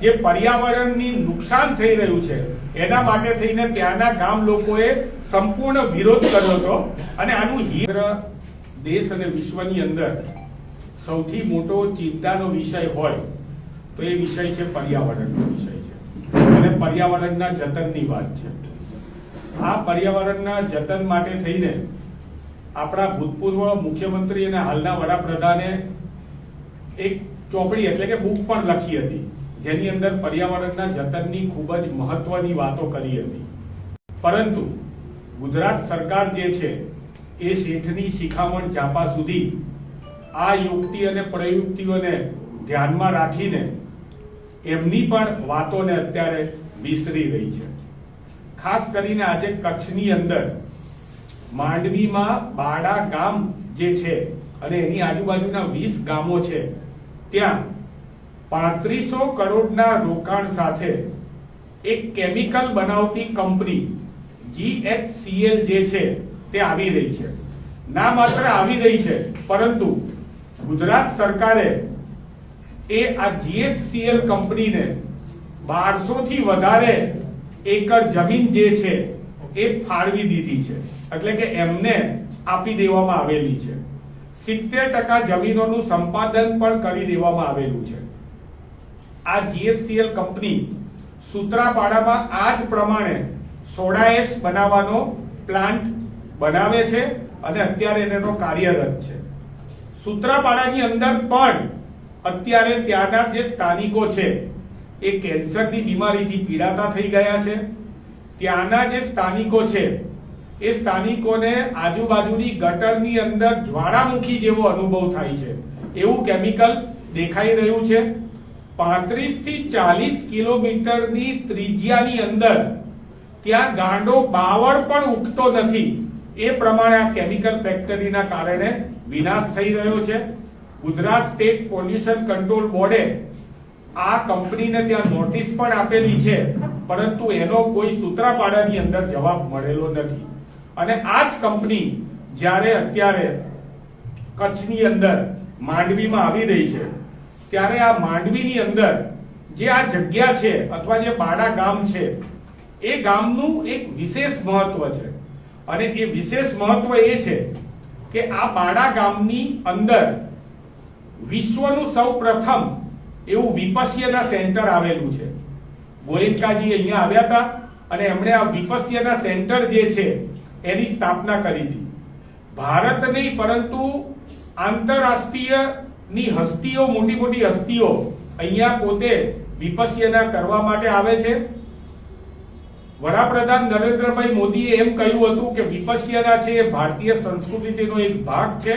જે પર્યાવરણની નુકસાન થઈ રહ્યું છે, એના માટે થઈને ત્યાંના ગામ લોકોએ સંપૂર્ણ વિરોધ કર્યો હતો. અને આનું હિર દેશ અને વિશ્વની અંદર સૌથી મોટો ચિંતાનો વિષય હોય તો એ વિષય છે પર્યાવરણનો વિષય છે. અને પર્યાવરણના જતનની વાત છે. આ પર્યાવરણના જતન માટે થઈને આપણા ભૂતપૂર્વ મુખ્યમંત્રી અને હાલના વડાપ્રધાને એક ચોપડી એટલે કે બુક પણ લખી હતી. જેની અંદર પર્યાવરણના જતનની ખૂબ જ મહત્વની વાતો કરી હતી. પરંતુ ગુજરાત સરકાર જે છે, એ શેઠની શિખામણ ચાપા સુધી આ યુક્તિ અને પ્રયુક્તિઓને ધ્યાનમાં રાખીને એમની પણ વાતોને અત્યારે વિસરી રહી છે. ખાસ કરીને આજે કચ્છની અંદર માંડવીમાં બાડા ગામ જે છે અને એની આજુબાજુના વીસ ગામો છે, ત્યાં પાંત્રીસો કરોડના રોકાણ સાથે એક કેમિકલ બનાવતી કંપની જીએચસીએલ જે છે, તે આવી રહી છે. ના માત્ર આવી રહી છે, પરંતુ ગુજરાત સરકારે એ આ જીએચસીએલ કંપનીને બારસો થી વધારે એકર જમીન જે છે, એ ફાળવી દીધી છે. એટલે કે એમને આપી દેવામાં આવેલી છે. સિત્તેર ટકા જમીનોનું સંપાદન પણ કરી દેવામાં આવેલું છે. આ જીએફસીએલ કંપની સુત્રાપાડામાં આ જ પ્રમાણે સોડાએસ બનાવવાનો પ્લાન્ટ બનાવે છે અને અત્યારે એનો કાર્યરત છે. સુત્રાપાડાની અંદર પણ અત્યારે ત્યાંના જે સ્થાનિકો છે, એ કેન્સરની બીમારીથી પીડાતા થઈ ગયા છે. ત્યાંના જે સ્થાનિકો છે, એ સ્થાનિકોને આજુબાજુની ગટરની અંદર જ્વાળામુખી જેવો અનુભવ થાય છે. એવું કેમિકલ દેખાઈ રહ્યું છે. પાંત્રીસથી ચાલીસ કિલોમીટરની ત્રિજ્યાની અંદર ત્યાં ગાંડો બાવળ પણ ઉગતો નથી. એ પ્રમાણે આ કેમિકલ ફેક્ટરીના કારણે વિનાશ થઈ રહ્યો છે. ગુજરાત સ્ટેટ પોલ્યુશન કંટ્રોલ બોર્ડે આ કંપનીને ત્યાં નોટિસ પણ આપેલી છે, પરંતુ એનો કોઈ સૂત્રાપાડાની અંદર જવાબ મળેલો નથી. અને આ જ કંપની જ્યારે અત્યારે કચ્છની અંદર માંડવીમાં આવી રહી છે. ત્યારે આ માંડવીની અંદર જે આ જગ્યા છે અથવા જે બાડા ગામ છે, એ ગામનું એક વિશેષ મહત્વ છે. અને એ વિશેષ મહત્વ એ છે કે આ બાડા ગામની અંદર વિશ્વનું સૌ પ્રથમ એવું વિપસ્યના સેન્ટર આવેલું છે. ગોયંકાજી અહીંયા આવ્યા હતા અને એમણે આ વિપસ્યના સેન્ટર જે છે એની સ્થાપના કરી હતી. ભારત નહીં, પરંતુ આંતરરાષ્ટ્રીય ની હસ્તીઓ, મોટી મોટી હસ્તીઓ અહીંયા પોતે વિપસ્યના કરવા માટે આવે છે. વડાપ્રધાન નરેન્દ્રભાઈ મોદીએ એમ કહ્યું હતું કે વિપસ્યના છે એ ભારતીય સંસ્કૃતિનો એક ભાગ છે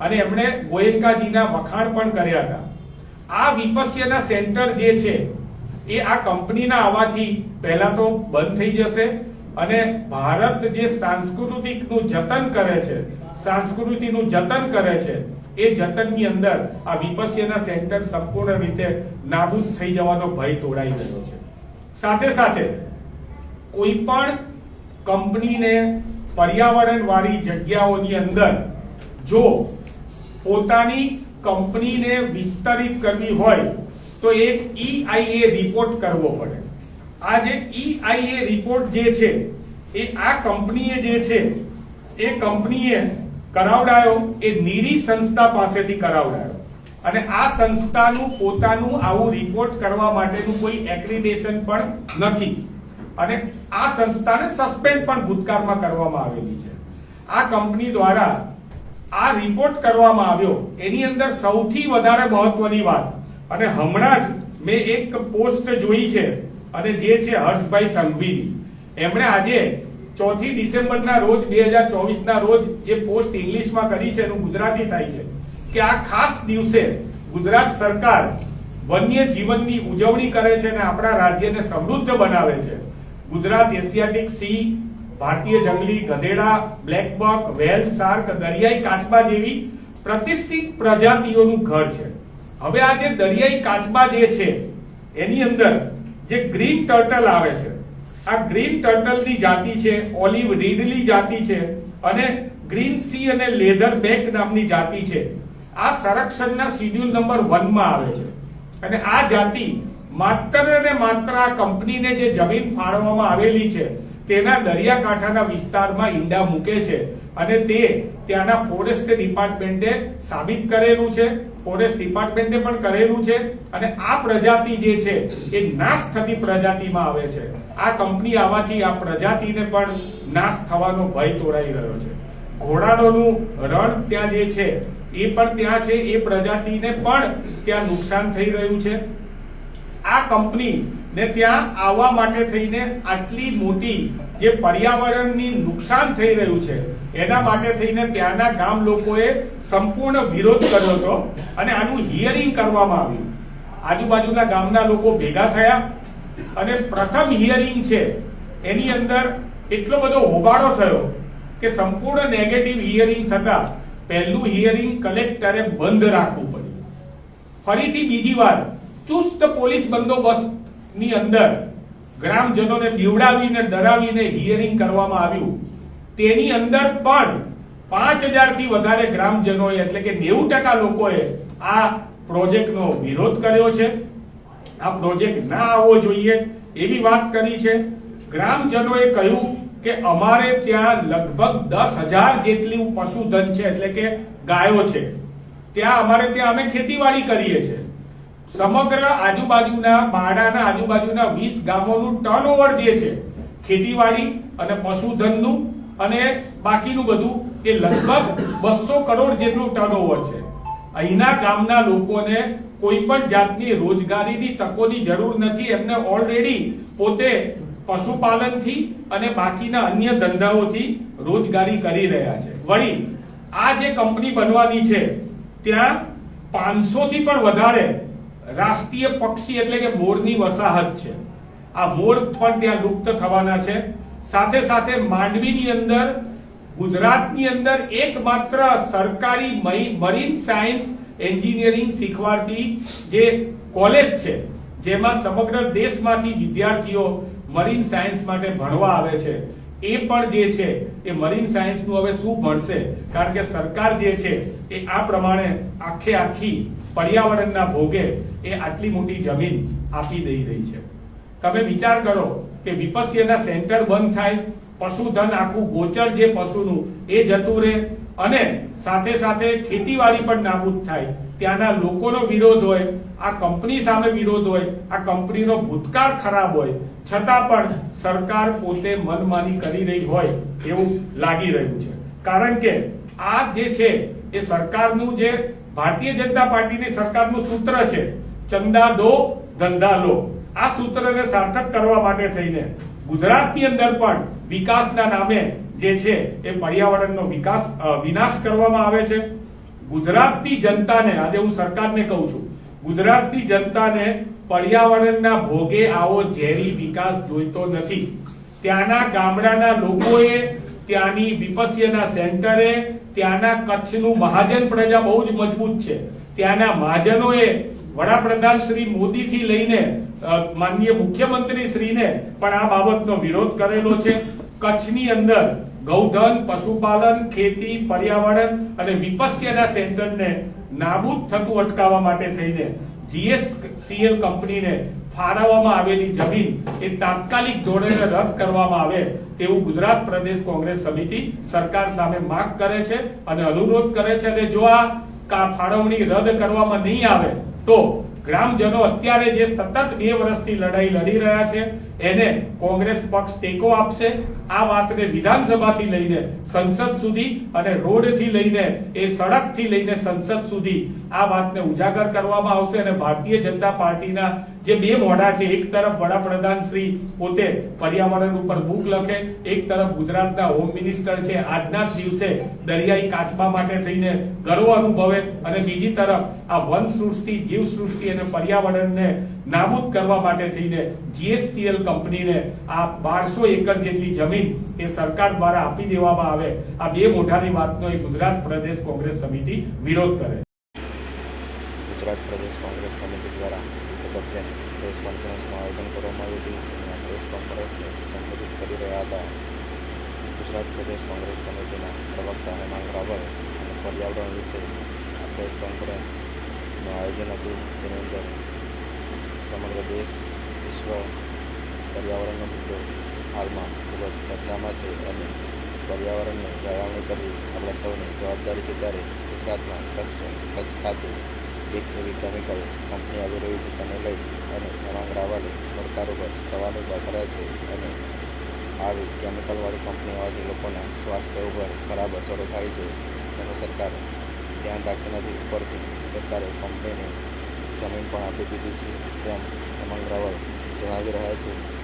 અને એમણે ગોયંકાજીના વખાણ પણ કર્યા હતા. આ વિપસ્યના સેન્ટર જે છે એ આ કંપનીના આવવાથી પહેલા તો બંધ થઈ જશે અને ભારત જે સાંસ્કૃતિકનું જતન કરે છે, સંસ્કૃતિનું જતન કરે છે એ જતનની અંદર આ વિપસ્યના સેન્ટર સંપૂર્ણ રીતે નાબૂદ થઈ જવાનો ભય તોડાઈ ગયો છે. સાથે સાથે કોઈ પણ કંપનીને પર્યાવરણવાળી જગ્યાઓની અંદર જો પોતાની કંપનીને વિસ્તરિત કરવી હોય, તો એક ઈઆઈએ રિપોર્ટ કરવો પડે. આ જે ઈઆઈએ રિપોર્ટ જે છે, એ આ કંપનીએ જે છે, એ કંપનીએ કરાવડાયો એ નીરી સંસ્થા પાસેથી કરાવડાયો. અને આ સંસ્થાનું પોતાનું આવું રિપોર્ટ કરવા માટેનું કોઈ એક્રિડેશન પણ નથી. અને આ સંસ્થાને સસ્પેન્ડ પણ ભૂતકાળમાં કરવામાં આવેલી છે. આ કંપની દ્વારા આ રિપોર્ટ કરવામાં આવ્યો, એની અંદર સૌથી વધારે મહત્વની વાત. અને હમણાં જ મેં એક પોસ્ટ જોઈ છે, અને જે છે હર્ષભાઈ સંઘવીની. એમણે આજે ચોથી ડિસેમ્બરના રોજ, બે હજાર ચોવીસના રોજ જે પોસ્ટ ઇંગ્લિશમાં કરી છે, એનું ગુજરાતી થાય છે, કે આ ખાસ દિવસે ગુજરાત સરકાર વન્ય જીવનની ઉજવણી કરે છે અને આપણા રાજ્યને સમૃદ્ધ બનાવે છે. ગુજરાત એશિયાટિક સી, ભારતીય જંગલી ગધેડા બ્લેકબક વેલ, શાર્ક, દરિયાઈ કાચબા જેવી પ્રતિષ્ઠિત પ્રજાતિઓનું ઘર છે. હવે આ જે દરિયાઈ કાચબા જે છે, એની અંદર જે ગ્રીન ટર્ટલ આવે છે આ ગ્રીન ટર્ટલની જાતિ છે, ઓલિવ રીડલી જાતિ છે અને ગ્રીન સી અને લેધર બેક નામની જાતિ છે. આ સંરક્ષણના શિડ્યુલ નંબર વનમાં આવે છે. અને આ જાતિ માત્ર ને માત્ર આ કંપનીને જે જમીન ફાળવવામાં આવેલી છે, તેના દરિયાકાંઠાના વિસ્તારમાં ઈંડા મૂકે છે અને તે ત્યાંના ફોરેસ્ટ ડિપાર્ટમેન્ટે સાબિત કરેલું છે. ફોરેસ્ટ ડિપાર્ટમેન્ટે પણ કરેલું છે અને આ પ્રજાતિ જે છે એ નાશ થતી પ્રજાતિમાં આવે છે. આ કંપની આવવાથી આ પ્રજાતિને પણ નાશ થવાનો ભય તોડાઈ રહ્યો છે. ઘોડાડોનું રણ ત્યાં જે છે, એ પણ ત્યાં છે, એ પ્રજાતિને પણ ત્યાં નુકસાન થઈ રહ્યું છે. આ કંપની ને ત્યાં આવવા માટે થઈને આટલી મોટી જે પર્યાવરણની નુકસાન થઈ રહ્યું છે, એના માટે થઈને ત્યાંના ગામ લોકોએ સંપૂર્ણ વિરોધ કર્યો હતો અને આનું હિયરિંગ કરવામાં આવ્યું. આજુબાજુના ગામના લોકો ભેગા થયા અને પ્રથમ હિયરિંગ છે, એની અંદર એટલો બધો હોબાળો થયો કે સંપૂર્ણ નેગેટિવ હિયરિંગ થતા પહેલું હિયરિંગ કલેક્ટરે બંધ રાખવું પડ્યું. ફરીથી બીજી વાર ચુસ્ત પોલીસ બંદોબસ્તની અંદર ગ્રામજનોને બીવડાવીને ડરાવીને હિયરિંગ કરવામાં આવ્યું. તેની અંદર પણ પાંચ હજારથી વધારે ગ્રામજનોએ, એટલે કે નેવું ટકા લોકોએ આ પ્રોજેક્ટનો વિરોધ કર્યો છે. આ પ્રોજેક્ટ ના આવવો જોઈએ. એવી વાત કરી છે. ગ્રામજનોએ કહ્યું કે અમારે ત્યાં લગભગ દસ હજાર જેટલું પશુધન છે, એટલે કે ગાયો છે. ત્યાં અમારે ત્યાં અમે ખેતીવાડી કરીએ છીએ. સમગ્ર આજુબાજુના બાડાના આજુબાજુના વીસ ગામોનું ટર્નઓવર જે છે, ખેતીવાડી અને પશુધનનું અને બાકીનું બધું, એ લગભગ બસો કરોડ જેટલું ટર્નઓવર છે. અહીંના ગામના લોકોને કોઈ પણ જાતની રોજગારીની તકોની જરૂર નથી. એમને ઓલરેડી પોતે પશુપાલનથી અને બાકીના અન્ય ધંધાઓથી રોજગારી કરી રહ્યા છે. વળી, આ જે કંપની બનવાની છે, ત્યાં પાંચસો થી પણ વધારે રાષ્ટ્રીય પક્ષી એટલે કે મોરની વસાહત છે. આ મોર પણ ત્યાં લુપ્ત થવાના છે. સાથે સાથે માંડવીની અંદર, ગુજરાતની અંદર એકમાત્ર સરકારી મરીન સાયન્સ એન્જિનિયરિંગ શીખવાડતી જે કોલેજ છે, જેમાં સમગ્ર દેશમાંથી વિદ્યાર્થીઓ મરીન સાયન્સ માટે ભણવા આવે છે. એ પણ જે છે, એ મરીન સાયન્સનું હવે શું ભણશે? કારણ કે સરકાર જે છે, એ આ પ્રમાણે આખે આખી પર્યાવરણના ભોગે એ આટલી મોટી જમીન આપી દઈ રહી છે. તમે વિચાર કરો કે વિપસ્યના સેન્ટર બંધ થાય, પશુધન આખું ગોચર જે પશુનું એ જતું રહે અને સાથે સાથે ખેતીવાડી પણ નાબૂદ થાય. ત્યાંના લોકોનો વિરોધ હોય, આ કંપની સામે વિરોધ હોય, આ કંપનીનો ભૂતકાળ ખરાબ હોય, છતાં પણ સરકાર પોતે મનમાની કરી રહી હોય એવું લાગી રહ્યું છે. કારણ કે આ જે છે, એ સરકારનું જે ભારતીય જનતા પાર્ટીની સરકારનું સૂત્ર છે, ચંદા દો, ધંધા લો. આ સૂત્રને સાર્થક કરવા માટે થઈને ગુજરાતની અંદર પણ વિકાસના નામે જે છે, એ પર્યાવરણનો વિકાસ વિનાશ કરવામાં આવે છે. ગુજરાતની જનતાને, આજે હું સરકારને કહું છું, ગુજરાતની જનતાને પર્યાવરણના ભોગે આવો ઝેરી વિકાસ જોઈતો નથી. ત્યાંના ગામડાના લોકોએ ત્યાંની વિપસ્યના સેન્ટરે ત્યાંના કચ્છનું મહાજન પ્રજા બહુ જ મજબૂત છે. ત્યાંના મહાજનોએ વડાપ્રધાન શ્રી મોદીથી લઈને માનનીય મુખ્યમંત્રી શ્રીને પણ આ બાબતનો વિરોધ કરેલો છે. કચ્છની અંદર ગૌધન, પશુપાલન, ખેતી, પર્યાવરણ અને વિપસ્યના સેન્ટરને નાબૂદ થતું અટકાવવા માટે થઈને જીએસસીએલ કંપનીને ફાળવવામાં આવેલી જમીન એ તાત્કાલિક ધોરણે રદ કરવામાં આવે તેવું ગુજરાત પ્રદેશ કોંગ્રેસ સમિતિ સરકાર સામે માંગ કરે છે અને અનુરોધ કરે છે. અને જો આ ફાળવણી રદ કરવામાં નહીં આવે તો ગ્રામજનો અત્યારે જે સતત બે વર્ષથી લડાઈ લડી રહ્યા છે એને કોંગ્રેસ પક્ષ ટેકો આપશે. આ વાતને વિધાનસભાથી લઈને સંસદ સુધી અને રોડથી લઈને એ સડકથી લઈને સંસદ સુધી આ વાતને ઉજાગર કરવામાં આવશે અને ભારતીય જનતા પાર્ટીના જે બે મોઢા છે, એક તરફ વડાપ્રધાન શ્રી પોતે પર્યાવરણ ઉપર બુક લખે, એક તરફ ગુજરાતના હોમ મિનિસ્ટર છે, આજના દિવસે દરિયાઈ કાચબા માટે થઈને ગર્વ અનુભવે અને બીજી તરફ આ વન સૃષ્ટિ જીવ સૃષ્ટિ અને પર્યાવરણને નાબૂદ કરવા માટે થઈને જીએસસીએલ કંપનીને આ બારસો એકર જેટલી જમીન એ સરકાર દ્વારા આપી દેવામાં આવે, આ બે મોઢાની વાતનો એ ગુજરાત પ્રદેશ કોંગ્રેસ સમિતિ વિરોધ કરે. ગુજરાત પ્રદેશ કોંગ્રેસ સમિતિ દ્વારા તબક્કે પ્રેસ કોન્ફરન્સનું આયોજન કરવામાં આવ્યું હતું. પ્રેસ કોન્ફરન્સને સંબોધિત કરી રહ્યા હતા. ગુજરાત પ્રદેશ કોંગ્રેસ સમિતિના પ્રવક્તા હેમાંગ રાવલ અને પર્યાવરણ વિશે આ પ્રેસ કોન્ફરન્સનું આયોજન હતું. જેની અંદર સમગ્ર દેશ વિશ્વ પર્યાવરણનો મુદ્દો હાલમાં ખૂબ જ ચર્ચામાં છે અને પર્યાવરણની જાળવણી કરવી આપણા સૌની જવાબદારી છે ત્યારે ગુજરાતમાં કચ્છ કચ્છ ખાતે એક એવી કેમિકલ કંપની આવી રહી છે તેને લઈ અને તમામ રાવલે સરકાર ઉપર સવાલ ઊભા કર્યા છે અને આવી કેમિકલવાળી કંપની આવવાથી લોકોના સ્વાસ્થ્ય ઉપર ખરાબ અસરો થાય છે તેનું સરકાર ધ્યાન રાખતી નથી ઉપરથી સરકારે કંપનીને જમીન પણ આપી દીધી છે. તેમ હેમંત રાવલ જણાવી રહ્યા છે.